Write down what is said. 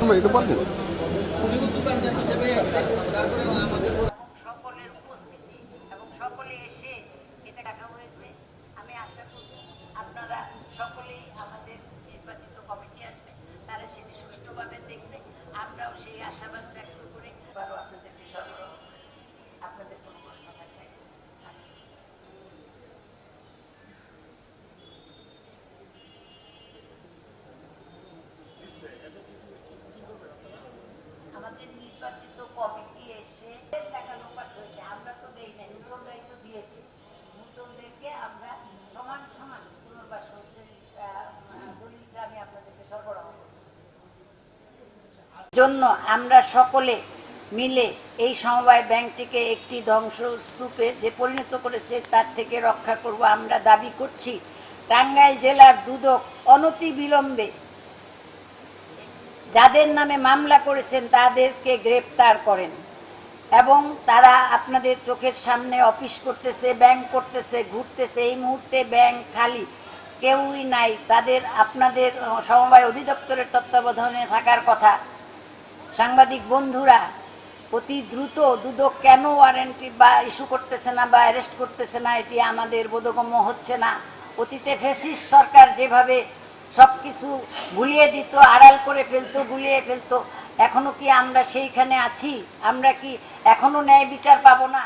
একটু বলবেন সকলের উপস্থিতি এবং সকলে এসে এটা দেখা হয়েছে। আমি আশা করি আপনারা সকলেই আমাদের নির্বাচিত কমিটি আসবে, তারা সেটি সুষ্ঠুভাবে দেখবে। আমরাও সেই আশাবাদ ব্যক্ত করে আবারও আপনাদেরকে সরবরাহ আপনাদের কোনো প্রশ্ন থাকলে আমাদের নির্বাচিত কমিটি এসে টাকা লোপাট হয়েছে আমরা তো দেই না নূতনরাই তো দিয়েছে নূতনদেরকে আমরা সমান সমান পুনর্বাস হচ্ছে দলিলটা আমি আপনাদেরকে সরবরাহ করব জন্য আমরা সকলে মিলে এই সমবায় ব্যাংকটিকে একটি ধ্বংসস্তূপে যে পরিণত করেছে তার থেকে রক্ষা করব আমরা দাবি করছি। টাঙ্গাইল জেলার দুদক অনতি বিলম্বে যাদের নামে মামলা করেছেন তাদেরকে গ্রেপ্তার করেন এবং তারা আপনাদের চোখের সামনে অফিস করতেছে, ব্যাংক করতেছে, ঘুরতেছে। এই মুহূর্তে ব্যাংক খালি, কেউই নাই। তাদের আপনাদের সমবায় অধিদপ্তরের তত্ত্বাবধানে থাকার কথা। সাংবাদিক বন্ধুরা, অতি দ্রুত দুদক কেন ওয়ারেন্টি বা ইস্যু করতেছে না বা অ্যারেস্ট করতেছে না, এটি আমাদের বোধগম্য হচ্ছে না। অতীতে ফেসিস সরকার যেভাবে সব কিছু গুলিয়ে দিত, আড়াল করে ফেলতো, গুলিয়ে ফেলতো এখনও কি আমরা সেইখানে আছি? আমরা কি এখনও ন্যায় বিচার পাবো না?